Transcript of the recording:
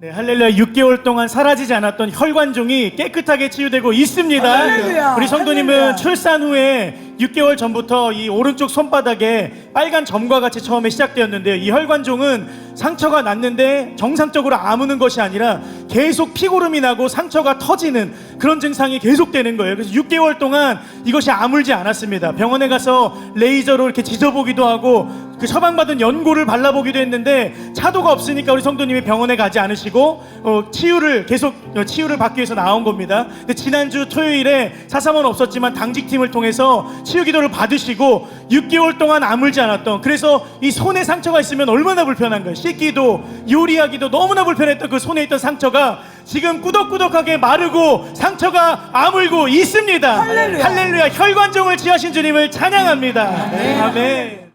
네, 할렐루야 6개월 동안 사라지지 않았던 혈관종이 깨끗하게 치유되고 있습니다. 할렐루야, 우리 성도님은 할렐루야. 출산 후에 6개월 전부터 이 오른쪽 손바닥에 빨간 점과 같이 처음에 시작되었는데요. 이 혈관종은 상처가 났는데 정상적으로 아무는 것이 아니라 계속 피고름이 나고 상처가 터지는 그런 증상이 계속되는 거예요. 그래서 6개월 동안 이것이 아물지 않았습니다. 병원에 가서 레이저로 이렇게 지져보기도 하고 그 처방받은 연고를 발라보기도 했는데 차도가 없으니까 우리 성도님이 병원에 가지 않으시고 어, 치유를 계속 어, 치유를 받기 위해서 나온 겁니다. 근데 지난주 토요일에 사사원 없었지만 당직팀을 통해서 치유 기도를 받으시고 6개월 동안 아물지 않았던 그래서 이 손에 상처가 있으면 얼마나 불편한 거예요. 씻기도 요리하기도 너무나 불편했던 그 손에 있던 상처가 지금 꾸덕꾸덕하게 마르고 상처가 아물고 있습니다. 할렐루야. 할렐루야. 혈관종을 치하신 주님을 찬양합니다. 아멘.